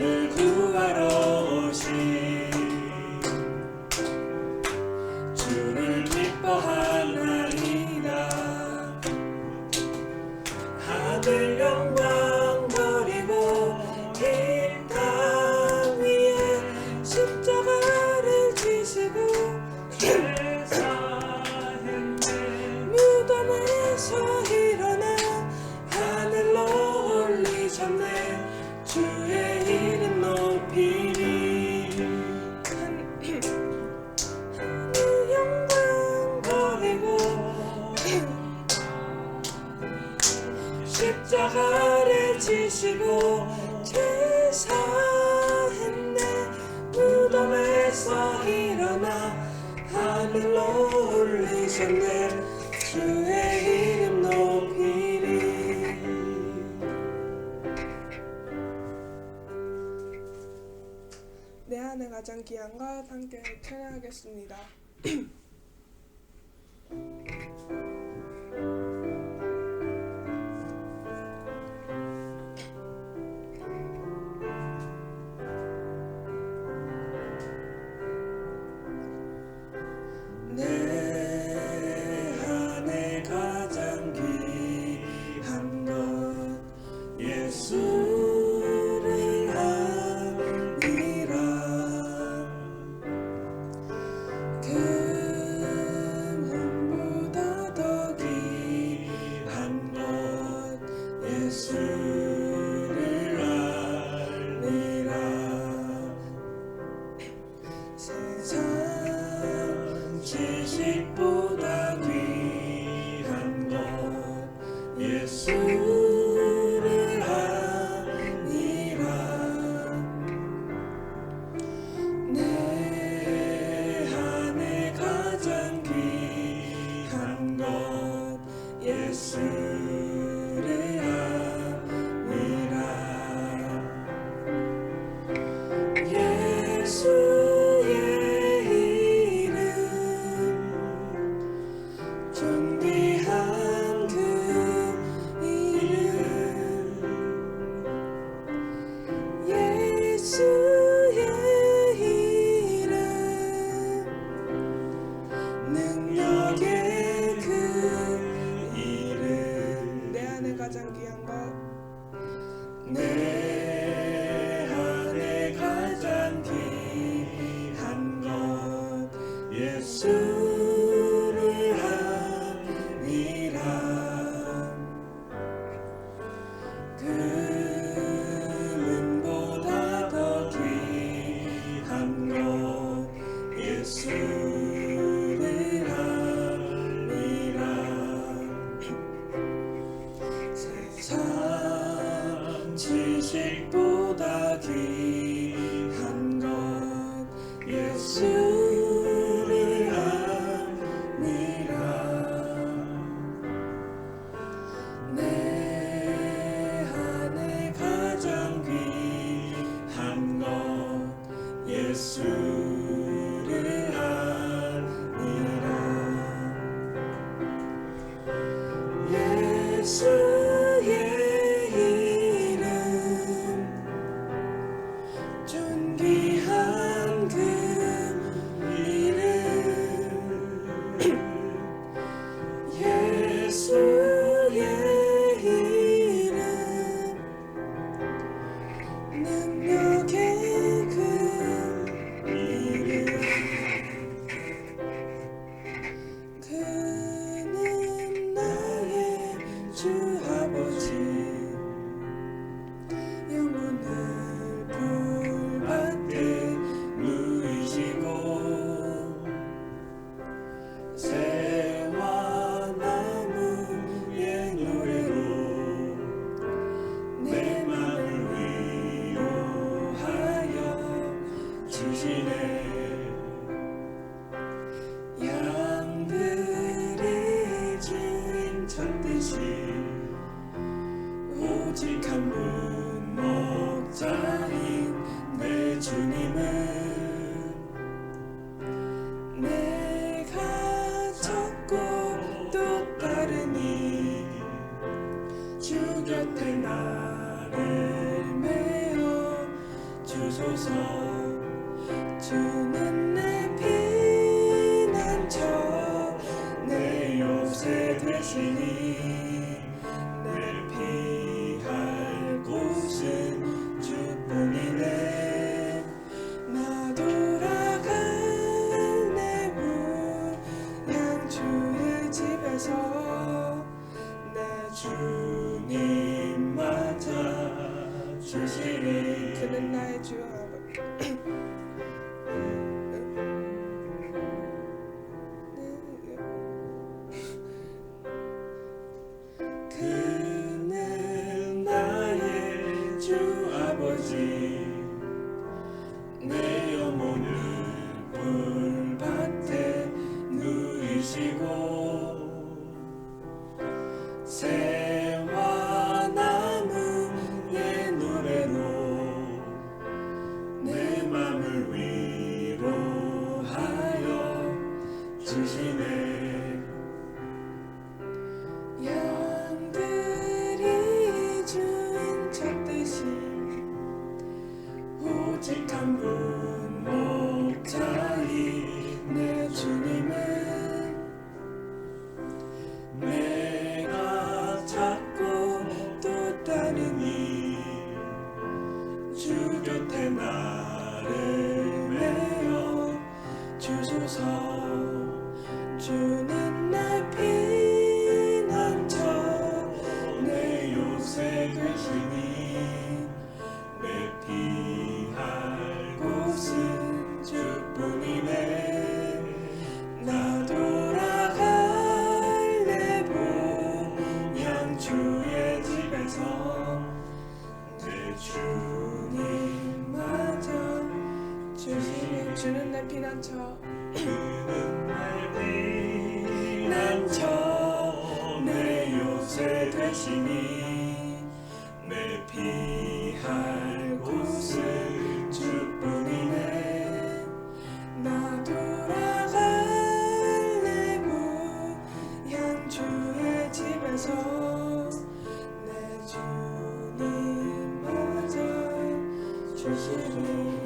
You. 나타나 하늘 올리셨네. 주의 이름 높이리. 내 안에 가장 귀한 것 함께 찬양하겠습니다. 예수를 아니라 내 안에 가장 귀한 것 예수를 Jesus. 나를 메어 주소서. 주는 내 피난처 내 요새 되시니 내 피할 곳은 주뿐이네. 나 돌아갈 내문 양주의 집에서 내 주님 주시니 그는 나의 주 오직 한 분 목자이 내 주님은 내가 찾고 또 따르니 주 곁에 나를 메어 주소서 주는 내 피난처. 그는 날 피난처 내 요새 되시니 내 피할 곳은 주뿐이네. 나 돌아갈래 본양 주의 집에서 내 주님 맞아 주시니